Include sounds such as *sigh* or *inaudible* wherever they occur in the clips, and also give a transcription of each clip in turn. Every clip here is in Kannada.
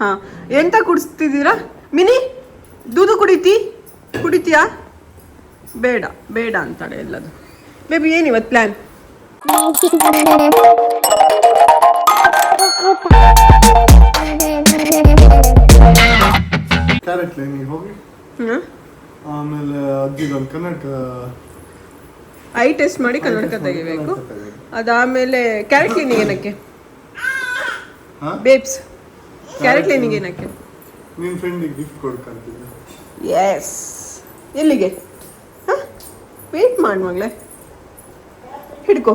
ಹಾ. ಎಂತ ಕುಡಿಸ್ತಿದ್ದೀರಾ? ಮಿನಿ ದೂದು ಕುಡಿತಿ? ಕುಡಿತೀಯಾ? ಬೇಡ ಬೇಡ ಅಂತಾಳೆ ಎಲ್ಲದು ಬೇಬಿ ಏನಿವತ್ತು ಪ್ಲ್ಯಾನ್ ಕ್ಯಾರೆಟ್ ಲೈನಿಗೆ ಹೋಗಿ? ಆಮೇಲೆ ಅಜ್ಜಿದೊಂದು ಕನ್ನಡಕ ಐ ಟೆಸ್ಟ್ ಮಾಡಿ ಕನ್ನಡಕ ತೆಗಿಬೇಕು. ಅದಾದಮೇಲೆ ಕ್ಯಾರೆಟ್ ಕ್ಲೀನಿಂಗ್ ಏನಕ್ಕೆ? ಹಾ? ಬೇಬ್ಸ್ ಕ್ಯಾರೆಟ್ ಕ್ಲೀನಿಂಗ್ ಏನಕ್ಕೆ ನಿನ್ನ ಫ್ರೆಂಡಿಗೆ ಗಿಫ್ಟ್ ಕೊಡ್ಕಂತಿದ್ದೆ ಎಸ್ ಎಲ್ಲಿಗೆ? ಹಾಂ? ವೇಟ್ ಮಾಡಿ ಮಗಳೇ. ಹಿಡ್ಕೊ.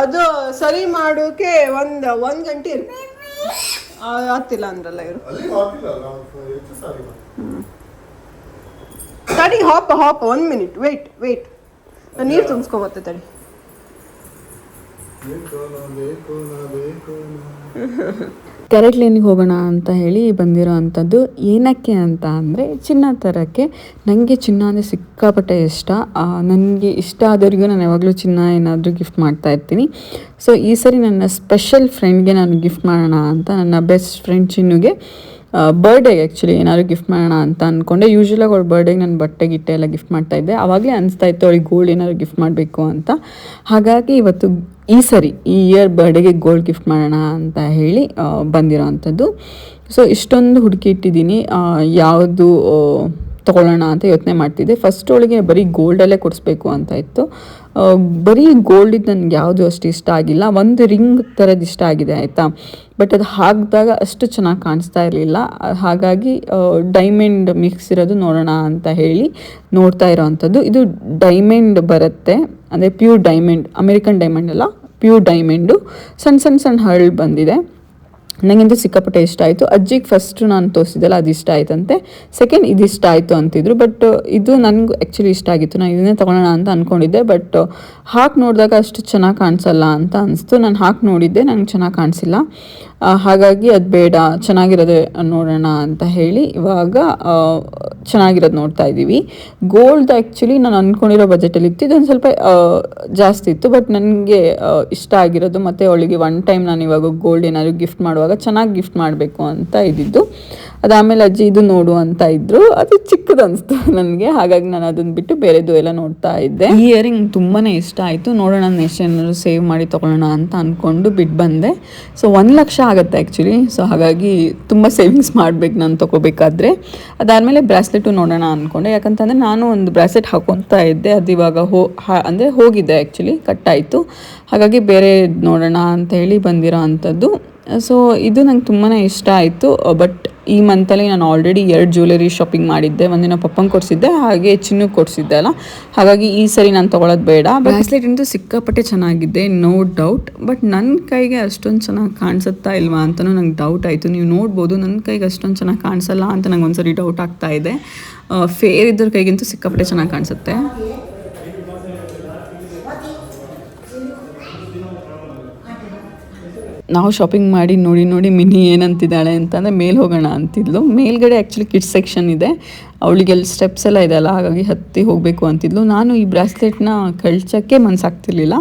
ಅದು ಸರಿ ಮಾಡೋಕೆ ಒಂದು ಒಂದು ಗಂಟೆ ಇರು. ಆಗ್ತಿಲ್ಲ ಅಂದ್ರಲ್ಲ ಮಾಡಿ. ತಡಿ ಹಾಪ ಹಾಪ ಒಂದು ಮಿನಿಟ್. ವೇಟ್ ವೇಟ್ ನೀರು ತುಂಬಿಸ್ಕೊಬತ್ತೆ ತಡಿ ಬೇಕು ನಾ ಬೇಕು ನಾ ಬೇಕು ನಾ *laughs* ಕ್ಯಾರೆಟ್ ಲೇನಿಗೆ ಹೋಗೋಣ ಅಂತ ಹೇಳಿ ಬಂದಿರೋ ಅಂಥದ್ದು ಏನಕ್ಕೆ ಅಂತ ಅಂದರೆ ಚಿನ್ನ ತರೋಕ್ಕೆ ನನಗೆ ಚಿನ್ನ ಅಂದರೆ ಸಿಕ್ಕಾಪಟ್ಟೆ ಇಷ್ಟ. ನನಗೆ ಇಷ್ಟ ಆದವರಿಗೂ ನಾನು ಯಾವಾಗಲೂ ಚಿನ್ನ ಏನಾದರೂ ಗಿಫ್ಟ್ ಮಾಡ್ತಾ ಇರ್ತೀನಿ. ಸೊ ಈ ಸರಿ ನನ್ನ ಸ್ಪೆಷಲ್ ಫ್ರೆಂಡ್ಗೆ ನಾನು ಗಿಫ್ಟ್ ಮಾಡೋಣ ಅಂತ ನನ್ನ ಬೆಸ್ಟ್ ಫ್ರೆಂಡ್ ಚಿನ್ನುಗೆ ಬರ್ಡೇಗೆ ಆ್ಯಕ್ಚುಲಿ ಏನಾದ್ರು ಗಿಫ್ಟ್ ಮಾಡೋಣ ಅಂತ ಅಂದ್ಕೊಂಡೆ ಯೂಶ್ವಲಾಗಿ ಅವ್ಳ ಬರ್ಡೇಗೆ ನಾನು ಬಟ್ಟೆ, ಗಿಟ್ಟೆ ಎಲ್ಲ ಗಿಫ್ಟ್ ಮಾಡ್ತಾ ಇದ್ದೆ. ಆವಾಗಲೇ ಅನಿಸ್ತಾ ಇತ್ತು ಅವಳಿಗೆ ಗೋಲ್ಡ್ ಏನಾದ್ರು ಗಿಫ್ಟ್ ಮಾಡಬೇಕು ಅಂತ. ಹಾಗಾಗಿ ಇವತ್ತು ಈ ಸರಿ, ಈ ಇಯರ್ ಬರ್ಡೇಗೆ ಗೋಲ್ಡ್ ಗಿಫ್ಟ್ ಮಾಡೋಣ ಅಂತ ಹೇಳಿ ಬಂದಿರೋ ಅಂಥದ್ದು. ಸೊ ಇಷ್ಟೊಂದು ಹುಡುಕಿ ಇಟ್ಟಿದ್ದೀನಿ. ಯಾವುದು ತೊಗೊಳ್ಳೋಣ ಅಂತ ಯೋಚನೆ ಮಾಡ್ತಿದ್ದೆ. ಫಸ್ಟ್ ಅವಳಿಗೆ ಬರೀ ಗೋಲ್ಡಲ್ಲೇ ಕೊಡಿಸ್ಬೇಕು ಅಂತ ಇತ್ತು. ಬರೀ ಗೋಲ್ಡಿದ್ದು ನನಗೆ ಯಾವುದು ಅಷ್ಟು ಇಷ್ಟ ಆಗಿಲ್ಲ. ಒಂದು ರಿಂಗ್ ಥರದ್ದು ಇಷ್ಟ ಆಗಿದೆ, ಆಯಿತಾ? ಬಟ್ ಅದು ಹಾಕಿದಾಗ ಅಷ್ಟು ಚೆನ್ನಾಗಿ ಕಾಣಿಸ್ತಾ ಇರಲಿಲ್ಲ. ಹಾಗಾಗಿ ಡೈಮಂಡ್ ಮಿಕ್ಸ್ ಇರೋದು ನೋಡೋಣ ಅಂತ ಹೇಳಿ ನೋಡ್ತಾ ಇರೋವಂಥದ್ದು ಇದು ಡೈಮಂಡ್ ಬರುತ್ತೆ. ಅಂದರೆ ಪ್ಯೂರ್ ಡೈಮಂಡ್ ಅಮೇರಿಕನ್ ಡೈಮಂಡ್ ಅಲ್ಲ? ಪ್ಯೂರ್ ಡೈಮಂಡು ಸಣ್ಣ ಸಣ್ಣ ಸಣ್ಣ ಹರಳು ಬಂದಿದೆ. ನನಗಂತೂ ಸಿಕ್ಕಾಪಟ್ಟೆ ಇಷ್ಟ ಆಯಿತು. ಅಜ್ಜಿಗೆ ಫಸ್ಟು ನಾನು ತೋರಿಸಿದ್ದಲ್ಲ ಅದು ಇಷ್ಟ ಆಯ್ತಂತೆ. ಸೆಕೆಂಡ್ ಇದು ಇಷ್ಟ ಆಯಿತು ಅಂತಿದ್ರು. ಬಟ್ ಇದು ನನಗೂ ಆ್ಯಕ್ಚುಲಿ ಇಷ್ಟ ಆಗಿತ್ತು. ನಾನು ಇದನ್ನೇ ತೊಗೊಳ್ಳೋಣ ಅಂತ ಅಂದ್ಕೊಂಡಿದ್ದೆ ಬಟ್ ಹಾಕಿ ನೋಡಿದಾಗ ಅಷ್ಟು ಚೆನ್ನಾಗಿ ಕಾಣಿಸಲ್ಲ ಅಂತ ಅನಿಸ್ತು. ನಾನು ಹಾಕಿ ನೋಡಿದ್ದೆ. ನಂಗೆ ಚೆನ್ನಾಗಿ ಕಾಣಿಸಿಲ್ಲ. ಹಾಗಾಗಿ ಅದು ಬೇಡ. ಚೆನ್ನಾಗಿರೋದೇ ನೋಡೋಣ ಅಂತ ಹೇಳಿ ಇವಾಗ ಚೆನ್ನಾಗಿರೋದು ನೋಡ್ತಾ ಇದ್ದೀವಿ. ಗೋಲ್ಡ್ ಆ್ಯಕ್ಚುಲಿ ನಾನು ಅಂದ್ಕೊಂಡಿರೋ ಬಜೆಟಲ್ಲಿ ಇತ್ತು. ಇದೊಂದು ಸ್ವಲ್ಪ ಜಾಸ್ತಿ ಇತ್ತು. ಬಟ್ ನನಗೆ ಇಷ್ಟ ಆಗಿರೋದು ಮತ್ತು ಅವಳಿಗೆ ಒನ್ ಟೈಮ್ ನಾನು ಇವಾಗ ಗೋಲ್ಡ್ ಏನಾದರೂ ಗಿಫ್ಟ್ ಮಾಡುವಾಗ ಚೆನ್ನಾಗಿ ಗಿಫ್ಟ್ ಮಾಡಬೇಕು ಅಂತ ಇದ್ದಿದ್ದು. ಅದಾದಮೇಲೆ ಅಜ್ಜಿ ಇದು ನೋಡು ಅಂತ ಇದ್ರು. ಅದು ಚಿಕ್ಕದು ಅನಿಸ್ತು ನನಗೆ. ಹಾಗಾಗಿ ನಾನು ಅದನ್ನ ಬಿಟ್ಟು ಬೇರೆದು ಎಲ್ಲ ನೋಡ್ತಾ ಇದ್ದೆ. ಈ ಇಯರಿಂಗ್ ತುಂಬಾ ಇಷ್ಟ ಆಯಿತು. ನೋಡೋಣ ನೆಕ್ಸ್ಟ್ ಏನಾದ್ರು ಸೇವ್ ಮಾಡಿ ತೊಗೊಳ್ಳೋಣ ಅಂತ ಅಂದ್ಕೊಂಡು ಬಿಟ್ಟು ಬಂದೆ. ಸೊ ಒಂದು ಲಕ್ಷ ಆಗುತ್ತೆ ಆ್ಯಕ್ಚುಲಿ ಸೊ ಹಾಗಾಗಿ ತುಂಬ ಸೇವಿಂಗ್ಸ್ ಮಾಡಬೇಕು ನಾನು ತೊಗೋಬೇಕಾದ್ರೆ. ಅದಾದಮೇಲೆ ಬ್ರಾಸ್ಲೆಟು ನೋಡೋಣ ಅಂದ್ಕೊಂಡೆ ಯಾಕಂತಂದರೆ ನಾನು ಒಂದು ಬ್ರಾಸ್ಲೆಟ್ ಹಾಕೊತಾ ಇದ್ದೆ. ಅದು ಇವಾಗ ಹೋ, ಹಾ, ಅಂದರೆ ಹೋಗಿದೆ ಆ್ಯಕ್ಚುಲಿ ಕಟ್ಟಾಯಿತು ಹಾಗಾಗಿ ಬೇರೆ ನೋಡೋಣ ಅಂತ ಹೇಳಿ ಬಂದಿರೋ ಅಂಥದ್ದು. ಸೊ ಇದು ನಂಗೆ ತುಂಬಾ ಇಷ್ಟ ಆಯಿತು. ಬಟ್ ಈ ಮಂತಲ್ಲಿ ನಾನು ಆಲ್ರೆಡಿ ಎರಡು ಜ್ಯುವೆಲರಿ ಶಾಪಿಂಗ್ ಮಾಡಿದ್ದೆ. ಒಂದಿನ ಪಪ್ಪಂಗೆ ಕೊಡಿಸಿದ್ದೆ, ಹಾಗೆ ಚಿನ್ನು ಕೊಡಿಸಿದ್ದೆ ಅಲ್ಲ. ಹಾಗಾಗಿ ಈ ಸರಿ ನಾನು ತೊಗೊಳೋದು ಬೇಡ. ಬ್ರಾಸ್ಲೆಟ್ ಅಂತೂ ಸಿಕ್ಕಾಪಟ್ಟೆ ಚೆನ್ನಾಗಿದೆ ನೋ ಡೌಟ್ ಬಟ್ ನನ್ನ ಕೈಗೆ ಅಷ್ಟೊಂದು ಚೆನ್ನಾಗಿ ಕಾಣಿಸುತ್ತಾ ಇಲ್ವಾ ಅಂತಲೂ ನಂಗೆ ಡೌಟ್ ಆಯಿತು. ನೀವು ನೋಡ್ಬೋದು ನನ್ನ ಕೈಗೆ ಅಷ್ಟೊಂದು ಚೆನ್ನಾಗಿ ಕಾಣಿಸಲ್ಲ ಅಂತ ನಂಗೆ ಒಂದ್ಸರಿ ಡೌಟ್ ಆಗ್ತಾ ಇದೆ. ಫೇರ್ ಇದ್ರ ಕೈಗಂತೂ ಸಿಕ್ಕಾಪಟ್ಟೆ ಚೆನ್ನಾಗಿ ಕಾಣಿಸುತ್ತೆ. ನಾವು ಶಾಪಿಂಗ್ ಮಾಡಿ ನೋಡಿ ನೋಡಿ ಮಿನಿ ಏನಂತಿದ್ದಾಳೆ ಅಂತಂದರೆ ಮೇಲೆ ಹೋಗೋಣ ಅಂತಿದ್ಲು. ಮೇಲ್ಗಡೆ ಆ್ಯಕ್ಚುಲಿ ಕಿಡ್ಸ್ ಸೆಕ್ಷನ್ ಇದೆ. ಅವಳಿಗೆ ಅಲ್ಲಿ ಸ್ಟೆಪ್ಸ್ ಎಲ್ಲ ಇದೆ ಅಲ್ಲ, ಹಾಗಾಗಿ ಹತ್ತಿ ಹೋಗಬೇಕು ಅಂತಿದ್ಲು. ನಾನು ಈ ಬ್ರಾಸ್ಲೆಟ್ನ ಕಳ್ಸೋಕ್ಕೆ ಮನಸ್ಸಾಗ್ತಿರ್ಲಿಲ್ಲ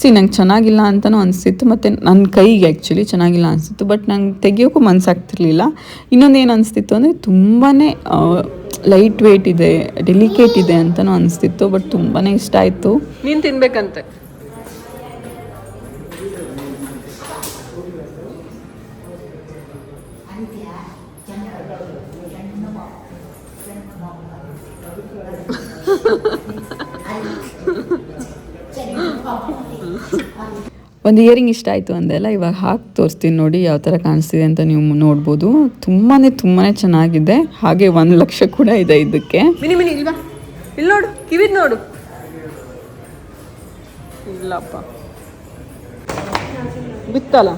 ಸಿ ನಂಗೆ ಚೆನ್ನಾಗಿಲ್ಲ ಅಂತಲೂ ಅನಿಸ್ತಿತ್ತು ಮತ್ತು ನನ್ನ ಕೈಗೆ ಆ್ಯಕ್ಚುಲಿ ಚೆನ್ನಾಗಿಲ್ಲ ಅನಿಸ್ತಿತ್ತು ಬಟ್ ನಂಗೆ ತೆಗಿಯೋಕ್ಕೂ ಮನಸ್ಸಾಗ್ತಿರ್ಲಿಲ್ಲ ಇನ್ನೊಂದು ಏನು ಅನಿಸ್ತಿತ್ತು ಅಂದರೆ ತುಂಬಾ ಲೈಟ್ ವೇಟ್ ಇದೆ ಡೆಲಿಕೇಟ್ ಇದೆ ಅಂತಲೂ ಅನಿಸ್ತಿತ್ತು ಬಟ್ ತುಂಬಾ ಇಷ್ಟ ಆಯಿತು. ನೀನು ತಿನ್ಬೇಕಂತೆ. ಒಂದು ಇಯರಿಂಗ್ ಇಷ್ಟ ಆಯಿತು ಅಂದೆಲ್ಲ, ಇವಾಗ ಹಾಕಿ ತೋರಿಸ್ತೀನಿ ನೋಡಿ ಯಾವ ಥರ ಕಾಣಿಸ್ತಿದೆ ಅಂತ ನೀವು ನೋಡ್ಬೋದು. ತುಂಬಾ ತುಂಬಾ ಚೆನ್ನಾಗಿದೆ. ಹಾಗೆ ಒಂದು ಲಕ್ಷ ಕೂಡ ಇದೆ ಇದಕ್ಕೆ. ಮಿನಿ ಮಿನಿ ಇಲ್ವಾ ಇಲ್ಲಿ ನೋಡು ನೋಡು. ಇಲ್ಲಪ್ಪ. ಬಿತ್ತಲ್ಲ?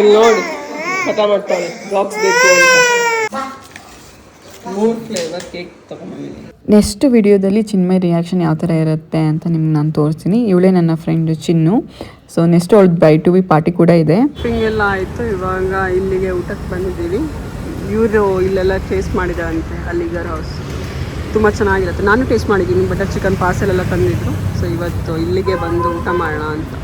ಇಲ್ಲಿ ನೋಡಿ. ಹಠ ಮಾಡ್ತಾಳೆ ಬಾಕ್ಸ್ ಬೇಕು ಅಂತ. ಮೂರು ಫ್ಲೇವರ್ ಕೇಕ್ ತಗೊಂಡಿದ್ದೀನಿ ನೆಕ್ಸ್ಟ್ ವಿಡಿಯೋದಲ್ಲಿ ಚಿನ್ಮಯ್ ರಿಯಾಕ್ಷನ್ ಯಾವ ಥರ ಇರುತ್ತೆ ಅಂತ ನಿಮ್ಗೆ ನಾನು ತೋರಿಸ್ತೀನಿ. ಇವಳೇ ನನ್ನ ಫ್ರೆಂಡ್ ಚಿನ್ನು. ಸೊ ನೆಕ್ಸ್ಟ್ ಅವಳು ಬೈ ಟು ಬಿ ಪಾರ್ಟಿ ಕೂಡ ಇದೆ. ಶಾಪಿಂಗ್ ಎಲ್ಲ ಆಯಿತು. ಇವಾಗ ಇಲ್ಲಿಗೆ ಊಟಕ್ಕೆ ಬಂದಿದ್ದೀವಿ. ಇವರು ಇಲ್ಲೆಲ್ಲ ಚೇಸ್ ಮಾಡಿದಾರಂತೆ ಅಲ್ಲಿಗರ್ ಹೌಸ್ ತುಂಬ ಚೆನ್ನಾಗಿರುತ್ತೆ. ನಾನು ಟೇಸ್ಟ್ ಮಾಡಿದ್ದೀನಿ ಬಟರ್ ಚಿಕನ್ ಪಾರ್ಸೆಲ್ ಎಲ್ಲ ತಂದಿದ್ರು. ಸೊ ಇವತ್ತು ಇಲ್ಲಿಗೆ ಬಂದು ಊಟ ಮಾಡೋಣ ಅಂತ.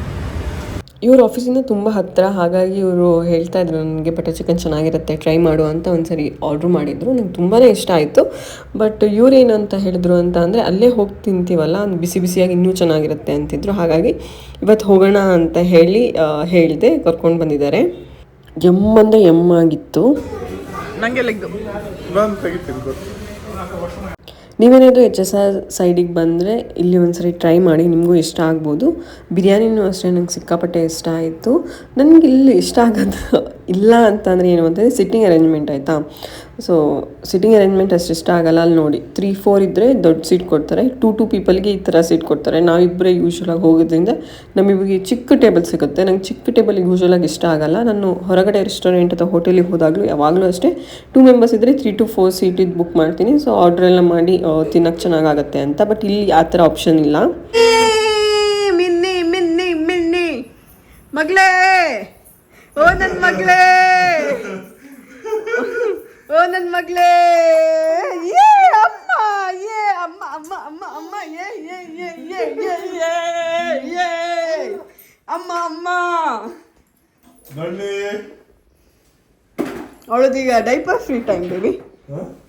ಇವ್ರ ಆಫೀಸಿಂದ ತುಂಬ ಹತ್ತಿರ ಹಾಗಾಗಿ ಇವರು ಹೇಳ್ತಾ ಇದ್ರು ನನಗೆ ಬಟರ್ ಚಿಕನ್ ಚೆನ್ನಾಗಿರುತ್ತೆ ಟ್ರೈ ಮಾಡು ಅಂತ ಒಂದ್ಸರಿ ಆರ್ಡ್ರ್ ಮಾಡಿದ್ರು. ನಂಗೆ ತುಂಬಾ ಇಷ್ಟ ಆಯಿತು. ಬಟ್ ಇವ್ರೇನು ಅಂತ ಹೇಳಿದ್ರು ಅಂತ ಅಂದರೆ, ಅಲ್ಲೇ ಹೋಗಿ ತಿಂತೀವಲ್ಲ ಒಂದು ಬಿಸಿ ಬಿಸಿಯಾಗಿ ಇನ್ನೂ ಚೆನ್ನಾಗಿರುತ್ತೆ ಅಂತಿದ್ರು. ಹಾಗಾಗಿ ಇವತ್ತು ಹೋಗೋಣ ಅಂತ ಹೇಳಿ ಹೇಳಿದೆ ಕರ್ಕೊಂಡು ಬಂದಿದ್ದಾರೆ. ಎಂ ಅಂದರೆ ಎಂ ಆಗಿತ್ತು ನನಗೆ ನೀವೇನಾದರೂ ಎಚ್ ಎಸ್ ಆರ್ ಸೈಡಿಗೆ ಬಂದರೆ ಇಲ್ಲಿ ಒಂದ್ಸರಿ ಟ್ರೈ ಮಾಡಿ, ನಿಮಗೂ ಇಷ್ಟ ಆಗ್ಬೋದು. ಬಿರಿಯಾನಿನೂ ಅಷ್ಟೇ ನಂಗೆ ಸಿಕ್ಕಾಪಟ್ಟೆ ಇಷ್ಟ ಆಯಿತು. ನನಗೆ ಇಲ್ಲಿ ಇಷ್ಟ ಆಗೋದು ಇಲ್ಲ ಅಂತಂದರೆ ಏನು ಅಂತಂದರೆ ಸಿಟ್ಟಿಂಗ್ ಅರೇಂಜ್ಮೆಂಟ್ ಆಯಿತಾ? ಸೊ ಸಿಟ್ಟಿಂಗ್ ಅರೇಂಜ್ಮೆಂಟ್ ಅಷ್ಟು ಇಷ್ಟ ಆಗಲ್ಲ. ಅಲ್ಲಿ ನೋಡಿ ತ್ರೀ ಫೋರ್ ಇದ್ದರೆ ದೊಡ್ಡ ಸೀಟ್ ಕೊಡ್ತಾರೆ. ಟೂ ಟು ಪೀಪಲ್ಗೆ ಈ ಥರ ಸೀಟ್ ಕೊಡ್ತಾರೆ. ನಾವಿಬ್ಬರೇ ಯೂಶ್ವಲಾಗಿ ಹೋಗೋದ್ರಿಂದ ನಮಗೆ ಚಿಕ್ಕ ಟೇಬಲ್ ಸಿಗುತ್ತೆ. ನಂಗೆ ಚಿಕ್ಕ ಟೇಬಲಿಗೆ ಯೂಶ್ವಲಾಗಿ ಇಷ್ಟ ಆಗಲ್ಲ. ನಾನು ಹೊರಗಡೆ ರೆಸ್ಟೋರೆಂಟ್ ಅಥವಾ ಹೋಟೆಲಿಗೆ ಹೋದಾಗಲೂ ಯಾವಾಗಲೂ ಅಷ್ಟೇ ಟೂ ಮೆಂಬರ್ಸ್ ಇದ್ದರೆ ತ್ರೀ ಟು ಫೋರ್ ಸೀಟಿದ್ದು ಬುಕ್ ಮಾಡ್ತೀನಿ. ಸೊ ಆರ್ಡ್ರ್ ಎಲ್ಲ ಮಾಡಿ ತಿನ್ನಕ್ಕೆ ಚೆನ್ನಾಗಾಗತ್ತೆ ಅಂತ. ಬಟ್ ಇಲ್ಲಿ ಆ ಥರ ಆಪ್ಷನ್ ಇಲ್ಲ. Minnie Minnie. ಮಗಳೇ! ಓ ನನ್ನ ಮಗಳೇ ಓ ನನ್ನ ಮಗಳೇ ಏ ಅಮ್ಮ ಏ ಅಮ್ಮ ಅಮ್ಮ ಅಮ್ಮ ಅಮ್ಮ ಏ ಏ ಏ ಏ ಏ ಏ ಏ ಅಮ್ಮ ಅಮ್ಮ ಅವಳದೀಗ diaper free time baby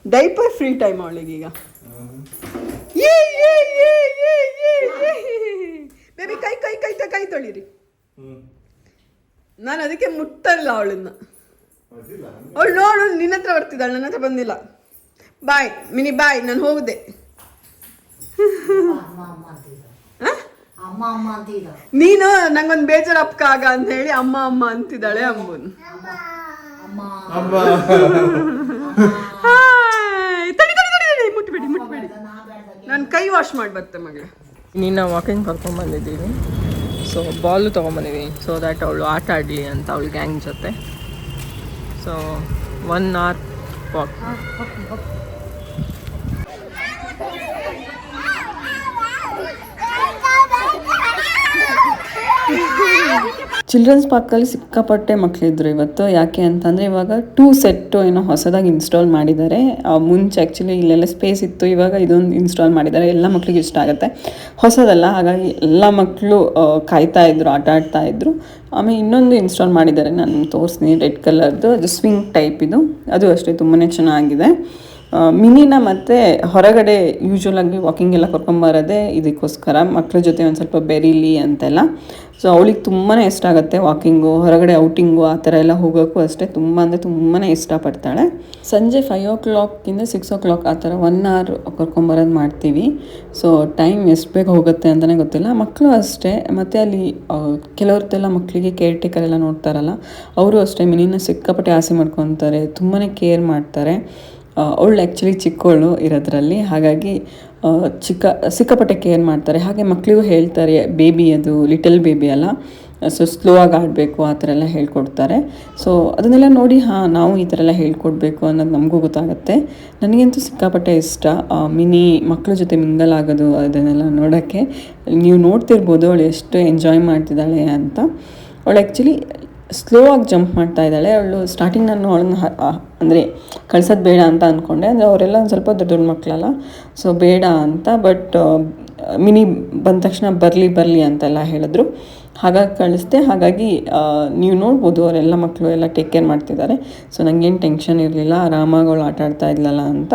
diaper free time ಅವಳಿಗೀಗ baby ಕೈ ಕೈ ಕೈ ಕೈ ತೊಳಿರಿ ನಾನು ಅದಕ್ಕೆ ಮುಟ್ಟಲ್ಲ ಅವಳನ್ನ ಅವಳು ನೋಡು ನಿನ್ನ ಹತ್ರ ಬರ್ತಿದ್ದಾಳೆ ನನ್ನ ಹತ್ರ ಬಂದಿಲ್ಲ ಬಾಯ್ ಮಿನಿ ಬಾಯ್ ನಾನು ಹೋಗಿದೆ ಹ? ಅಮ್ಮ ಅಮ್ಮ ಅಂತಿದ್ದ ನೀನು ನಂಗೊಂದು ಬೇಜಾರು ಅಪ್ಕ ಆಗ ಅಂತ ಹೇಳಿ ಅಮ್ಮ ಅಮ್ಮ ಅಂತಿದ್ದಾಳೆ ಅಮ್ಮನ್ ಅಮ್ಮ ಅಮ್ಮ ಹಾಯ್. ತಡಿ ತಡಿ ತಡಿ ತಡಿ ಮುಟ್ಬೇಡಿ ಮುಟ್ಬೇಡಿ ನಾನು ಕೈ ವಾಶ್ ಮಾಡಿ ಬರ್ತೆ ಮಗಳೇ ನಿನ್ನ ವಾಕಿಂಗ್ ಕರ್ಕೊಂಡ್ ಬಂದಿದ್ದೀನಿ ಸೊ ಬಾಲು ತೊಗೊಂಬಂದಿದ್ದೀನಿ ಸೊ ದ್ಯಾಟ್ ಅವಳು ಆಟ ಆಡಲಿ ಅಂತ ಅವಳು ಗ್ಯಾಂಗ್ ಜೊತೆ. So one hour walk childrens ಪಾರ್ಕಲ್ಲಿ ಸಿಕ್ಕಾಪಟ್ಟೆ ಮಕ್ಕಳಿದ್ರು ಇವತ್ತು. ಯಾಕೆ ಅಂತಂದರೆ ಇವಾಗ ಟೂ ಸೆಟ್ಟು ಏನೋ ಹೊಸದಾಗಿ ಇನ್ಸ್ಟಾಲ್ ಮಾಡಿದ್ದಾರೆ. ಮುಂಚೆ ಆ್ಯಕ್ಚುಲಿ ಇಲ್ಲೆಲ್ಲ ಸ್ಪೇಸ್ ಇತ್ತು. ಇವಾಗ ಇದೊಂದು ಇನ್ಸ್ಟಾಲ್ ಮಾಡಿದ್ದಾರೆ. ಎಲ್ಲ ಮಕ್ಕಳಿಗೆ ಇಷ್ಟ ಆಗುತ್ತೆ. ಹೊಸದಲ್ಲ. ಹಾಗಾಗಿ ಎಲ್ಲ ಮಕ್ಕಳು ಕಾಯ್ತಾ ಇದ್ರು, ಆಟ ಆಡ್ತಾ ಇದ್ರು. ಆಮೇಲೆ ಇನ್ನೊಂದು ಇನ್ಸ್ಟಾಲ್ ಮಾಡಿದ್ದಾರೆ. ನಾನು ತೋರಿಸ್ತೀನಿ. ರೆಡ್ ಕಲರ್ದು ಅದು ಸ್ವಿಂಗ್ ಟೈಪ್ ಇದು. ಅದು ಅಷ್ಟೇ ತುಂಬಾ ಚೆನ್ನಾಗಿದೆ. ಮಿನಿನ ಮತ್ತೆ ಹೊರಗಡೆ ಯೂಶುವಲ್ ಆಗಿ ವಾಕಿಂಗ್ ಎಲ್ಲ ಕರ್ಕೊಂಬರೋದೇ ಇದಕ್ಕೋಸ್ಕರ. ಮಕ್ಕಳ ಜೊತೆ ಒಂದು ಸ್ವಲ್ಪ ಬೆರೀಲಿ ಅಂತೆಲ್ಲ. ಸೊ ಅವಳಿಗೆ ತುಂಬಾ ಇಷ್ಟ ಆಗುತ್ತೆ ವಾಕಿಂಗು ಹೊರಗಡೆ ಔಟಿಂಗು ಆ ಥರ ಎಲ್ಲ ಹೋಗೋಕ್ಕೂ ಅಷ್ಟೇ. ತುಂಬ ಅಂದರೆ ತುಂಬಾ ಇಷ್ಟಪಡ್ತಾಳೆ. ಸಂಜೆ ಫೈವ್ ಓ ಕ್ಲಾಕಿಂದ ಸಿಕ್ಸ್ ಓ ಕ್ಲಾಕ್ ಆ ಥರ ಒನ್ ಅವರ್ ಕರ್ಕೊಂಬರೋದು ಮಾಡ್ತೀವಿ. ಸೊ ಟೈಮ್ ಎಷ್ಟು ಬೇಗ ಹೋಗುತ್ತೆ ಅಂತಲೇ ಗೊತ್ತಿಲ್ಲ. ಮಕ್ಕಳು ಅಷ್ಟೇ. ಮತ್ತು ಅಲ್ಲಿ ಕೆಲವ್ರದ್ದೆಲ್ಲ ಮಕ್ಕಳಿಗೆ ಕೇರ್ ಟೇಕರ್ ಎಲ್ಲ ನೋಡ್ತಾರಲ್ಲ, ಅವರು ಅಷ್ಟೇ ಮಿನಿನ ಸಿಕ್ಕಾಪಟ್ಟೆ ಆಸೆ ಮಾಡ್ಕೊತಾರೆ ತುಂಬಾ ಕೇರ್ ಮಾಡ್ತಾರೆ. ಅವಳು ಆ್ಯಕ್ಚುಲಿ ಚಿಕ್ಕವಳು ಇರೋದ್ರಲ್ಲಿ. ಹಾಗಾಗಿ ಚಿಕ್ಕ ಸಿಕ್ಕಾಪಟ್ಟೆ ಕೇರ್ ಮಾಡ್ತಾರೆ, ಹಾಗೆ ಮಕ್ಕಳಿಗೂ ಹೇಳ್ತಾರೆ ಬೇಬಿ ಅದು ಲಿಟಲ್ ಬೇಬಿ ಅಲ್ಲ. ಸೊ ಸ್ಲೋ ಆಗಿ ಆಡಬೇಕು, ಆ ಥರ ಎಲ್ಲ ಹೇಳ್ಕೊಡ್ತಾರೆ. ಸೊ ಅದನ್ನೆಲ್ಲ ನೋಡಿ, ಹಾಂ, ನಾವು ಈ ಥರ ಎಲ್ಲ ಹೇಳ್ಕೊಡ್ಬೇಕು ಅನ್ನೋದು ನಮಗೂ ಗೊತ್ತಾಗುತ್ತೆ. ನನಗಂತೂ ಸಿಕ್ಕಾಪಟ್ಟೆ ಇಷ್ಟ. ಮಿನಿ ಮಕ್ಕಳ ಜೊತೆ ಮಿಂಗಲ್ ಆಗೋದು, ಅದನ್ನೆಲ್ಲ ನೋಡೋಕ್ಕೆ. ನೀವು ನೋಡ್ತಿರ್ಬೋದು, ಅವಳು ಎಷ್ಟು ಎಂಜಾಯ್ ಮಾಡ್ತಿದ್ದಾಳೆ ಅಂತ. ಅವಳು ಆ್ಯಕ್ಚುಲಿ ಸ್ಲೋ ಆಗಿ ಜಂಪ್ ಮಾಡ್ತಾ ಇದ್ದಾಳೆ. ಅವಳು ಸ್ಟಾರ್ಟಿಂಗ್ ನಾನು ಅವಳನ್ನ ಅಂದರೆ ಕಳ್ಸೋದು ಬೇಡ ಅಂತ ಅಂದ್ಕೊಂಡೆ ಅಂದರೆ ಅವರೆಲ್ಲ ಒಂದು ಸ್ವಲ್ಪ ದೊಡ್ಡ ದೊಡ್ಡ ಮಕ್ಕಳಲ್ಲ ಸೊ ಬೇಡ ಅಂತ ಬಟ್ ಮಿನಿ ಬಂದ ತಕ್ಷಣ ಬರಲಿ ಬರಲಿ ಅಂತೆಲ್ಲ ಹೇಳಿದ್ರು. ಹಾಗಾಗಿ ಕಳಿಸ್ದೆ. ಹಾಗಾಗಿ ನೀವು ನೋಡ್ಬೋದು ಅವರೆಲ್ಲ ಮಕ್ಕಳು ಎಲ್ಲ ಟೇಕ್ ಕೇರ್ ಮಾಡ್ತಿದ್ದಾರೆ. ಸೊ ನನಗೇನು ಟೆನ್ಷನ್ ಇರಲಿಲ್ಲ. ಆರಾಮಾಗಿ ಅವಳು ಆಟ ಆಡ್ತಾ ಇದ್ಲಲ್ಲ ಅಂತ.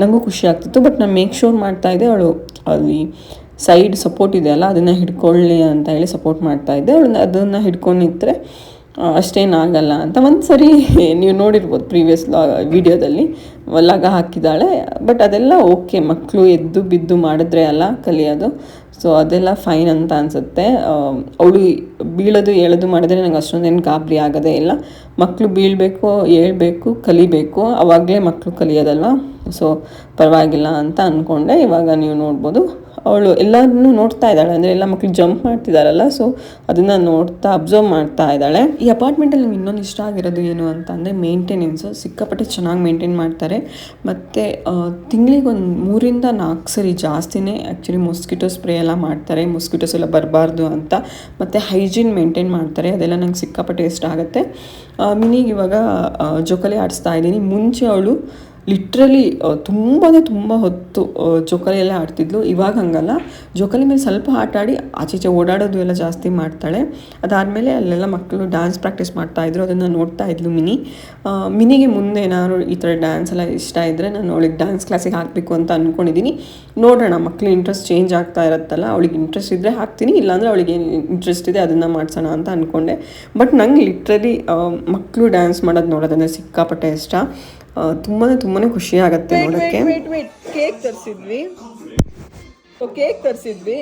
ನನಗೂ ಖುಷಿ ಆಗ್ತಿತ್ತು. ಬಟ್ ನಾನು ಮೇಕ್ ಶೋರ್ ಮಾಡ್ತಾ ಇದ್ದೆ. ಅವಳು ಅಲ್ಲಿ ಸೈಡ್ ಸಪೋರ್ಟ್ ಇದೆಯಲ್ಲ ಅದನ್ನು ಹಿಡ್ಕೊಳ್ಳಿ ಅಂತ ಹೇಳಿ ಸಪೋರ್ಟ್ ಮಾಡ್ತಾ ಇದ್ದೆ. ಅವಳು ಅದನ್ನು ಹಿಡ್ಕೊಂಡು ನಿಂತರೆ ಅಷ್ಟೇನಾಗಲ್ಲ ಅಂತ. ಒಂದು ಸರಿ ನೀವು ನೋಡಿರ್ಬೋದು ಪ್ರೀವಿಯಸ್ ವಿಡಿಯೋದಲ್ಲಿ ಲಗ ಹಾಕಿದ್ದಾಳೆ. ಬಟ್ ಅದೆಲ್ಲ ಓಕೆ ಮಕ್ಕಳು ಎದ್ದು ಬಿದ್ದು ಮಾಡಿದ್ರೆ ಅಲ್ಲ ಕಲಿಯೋದು. ಸೊ ಅದೆಲ್ಲ ಫೈನ್ ಅಂತ ಅನಿಸುತ್ತೆ. ಅವಳು ಬೀಳೋದು ಹೇಳೋದು ಮಾಡಿದ್ರೆ ನಂಗೆ ಅಷ್ಟೊಂದೇನು ಗಾಬರಿ ಆಗೋದೇ ಇಲ್ಲ. ಮಕ್ಕಳು ಬೀಳಬೇಕು, ಹೇಳಬೇಕು, ಕಲಿಬೇಕು. ಅವಾಗಲೇ ಮಕ್ಕಳು ಕಲಿಯೋದಲ್ವ? ಸೊ ಪರವಾಗಿಲ್ಲ ಅಂತ ಅಂದ್ಕೊಂಡೆ ಇವಾಗ ನೀವು ನೋಡ್ಬೋದು. ಅವಳು ಎಲ್ಲರನ್ನೂ ನೋಡ್ತಾ ಇದ್ದಾಳೆ. ಅಂದರೆ ಎಲ್ಲ ಮಕ್ಕಳು ಜಂಪ್ ಮಾಡ್ತಿದ್ದಾರಲ್ಲ ಸೊ ಅದನ್ನು ನೋಡ್ತಾ ಅಬ್ಸರ್ವ್ ಮಾಡ್ತಾ ಇದ್ದಾಳೆ. ಈ ಅಪಾರ್ಟ್ಮೆಂಟಲ್ಲಿ ನಂಗೆ ಇನ್ನೊಂದು ಇಷ್ಟ ಆಗಿರೋದು ಏನು ಅಂತ ಅಂದರೆ ಮೇಂಟೆನೆನ್ಸು ಸಿಕ್ಕಾಪಟ್ಟೆ ಚೆನ್ನಾಗಿ ಮೇಂಟೈನ್ ಮಾಡ್ತಾರೆ. ಮತ್ತು ತಿಂಗಳಿಗೆ ಒಂದು ಮೂರಿಂದ ನಾಲ್ಕು ಸರಿ ಜಾಸ್ತಿನೇ ಆ್ಯಕ್ಚುಲಿ ಮೊಸ್ಕಿಟೋ ಸ್ಪ್ರೇ ಎಲ್ಲ ಮಾಡ್ತಾರೆ. ಮೊಸ್ಕಿಟೋಸ್ ಎಲ್ಲ ಬರಬಾರ್ದು ಅಂತ. ಮತ್ತು ಹೈಜೀನ್ ಮೇಂಟೈನ್ ಮಾಡ್ತಾರೆ. ಅದೆಲ್ಲ ನಂಗೆ ಸಿಕ್ಕಾಪಟ್ಟೆ ಇಷ್ಟ ಆಗುತ್ತೆ. ಮಿನಿಗೆ ಇವಾಗ ಜೋಕಾಲಿ ಆಡಿಸ್ತಾ ಇದ್ದೀನಿ. ಮುಂಚೆ ಅವಳು ಲಿಟ್ರಲಿ ತುಂಬಾ ತುಂಬ ಹೊತ್ತು ಜೋಕಾಲಿಯೆಲ್ಲ ಆಡ್ತಿದ್ಲು. ಇವಾಗ ಹಂಗಲ್ಲ. ಜೋಕಾಲಿ ಮೇಲೆ ಸ್ವಲ್ಪ ಆಟ ಆಡಿ ಆಚೆ ಈಚೆ ಓಡಾಡೋದು ಎಲ್ಲ ಜಾಸ್ತಿ ಮಾಡ್ತಾಳೆ. ಅದಾದಮೇಲೆ ಅಲ್ಲೆಲ್ಲ ಮಕ್ಕಳು ಡ್ಯಾನ್ಸ್ ಪ್ರಾಕ್ಟೀಸ್ ಮಾಡ್ತಾಯಿದ್ರು ಅದನ್ನು ನೋಡ್ತಾ ಇದ್ಲು ಮಿನಿ. ಮಿನಿಗೆ ಮುಂದೆ ಏನಾದ್ರು ಈ ಥರ ಡ್ಯಾನ್ಸ್ ಎಲ್ಲ ಇಷ್ಟ ಇದ್ದರೆ ನಾನು ಅವಳಿಗೆ ಡ್ಯಾನ್ಸ್ ಕ್ಲಾಸಿಗೆ ಹಾಕಬೇಕು ಅಂತ ಅಂದ್ಕೊಂಡಿದ್ದೀನಿ ನೋಡೋಣ, ಮಕ್ಳು ಇಂಟ್ರೆಸ್ಟ್ ಚೇಂಜ್ ಆಗ್ತಾ ಇರುತ್ತಲ್ಲ, ಅವಳಿಗೆ ಇಂಟ್ರೆಸ್ಟ್ ಇದ್ದರೆ ಹಾಕ್ತೀನಿ. ಇಲ್ಲಾಂದರೆ ಅವಳಿಗೆ ಇಂಟ್ರೆಸ್ಟ್ ಇದೆ ಅದನ್ನು ಮಾಡ್ಸೋಣ ಅಂತ ಅಂದ್ಕೊಂಡೆ ಬಟ್ ನಂಗೆ ಲಿಟ್ರಲಿ ಮಕ್ಕಳು ಡ್ಯಾನ್ಸ್ ಮಾಡೋದು ನೋಡೋದಂದ್ರೆ ಸಿಕ್ಕಾಪಟ್ಟೆ ಇಷ್ಟ. ತುಂಬಾ ತುಂಬಾ ಖುಷಿ ಆಗುತ್ತೆ ನೋಡಕ್ಕೆ. ವೇಟ್ ವೇಟ್ ಕೇಕ್ ತರಿಸಿದ್ವಿ. ಸೊ ಕೇಕ್ ತರಿಸಿದ್ವಿ.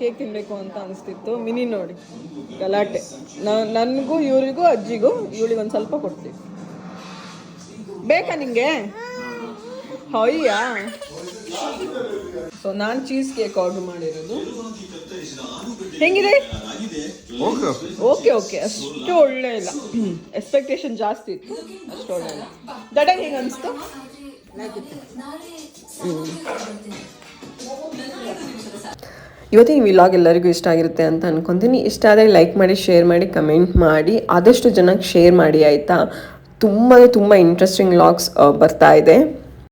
ಕೇಕ್ ತಿನ್ನಬೇಕು ಅಂತ ಅನಿಸ್ತಿತ್ತು. ಮಿನಿ ನೋಡಿ ಗಲಾಟೆ. ನನಗೂ ಇವರಿಗೂ ಅಜ್ಜಿಗೂ ಇವಳಿಗೆ ಒಂದು ಸ್ವಲ್ಪ ಕೊಡ್ತೀವಿ. ಬೇಕಾ ನಿಮಗೆ ಹೊಯ್ಯಾ ಸೊ ನಾನು ಚೀಸ್ ಕೇಕ್ ಆರ್ಡರ್ ಮಾಡಿರೋದು. ಹೆಂಗಿದೆ? ಓಕೆ. ಓಕೆ ಅಷ್ಟು ಒಳ್ಳೆ ಇಲ್ಲ. ಎಕ್ಸ್ಪೆಕ್ಟೇಷನ್ ಜಾಸ್ತಿ ಇತ್ತು. ಅಷ್ಟು ಒಳ್ಳೆ ಇಲ್ಲ. ದಡಂಗೆ ಅನಿಸ್ತು? ಇವತ್ತಿನ ವಿಲಾಗ್ ಎಲ್ಲರಿಗೂ ಇಷ್ಟ ಆಗಿರುತ್ತೆ ಅಂತ ಅನ್ಕೊತೀನಿ. ಇಷ್ಟ ಆದರೆ ಲೈಕ್ ಮಾಡಿ ಶೇರ್ ಮಾಡಿ ಕಮೆಂಟ್ ಮಾಡಿ. ಆದಷ್ಟು ಜನಕ್ಕೆ ಶೇರ್ ಮಾಡಿ, ಆಯಿತಾ? ತುಂಬಾ ತುಂಬ ಇಂಟ್ರೆಸ್ಟಿಂಗ್ ಲಾಗ್ಸ್ ಬರ್ತಾ ಇದೆ.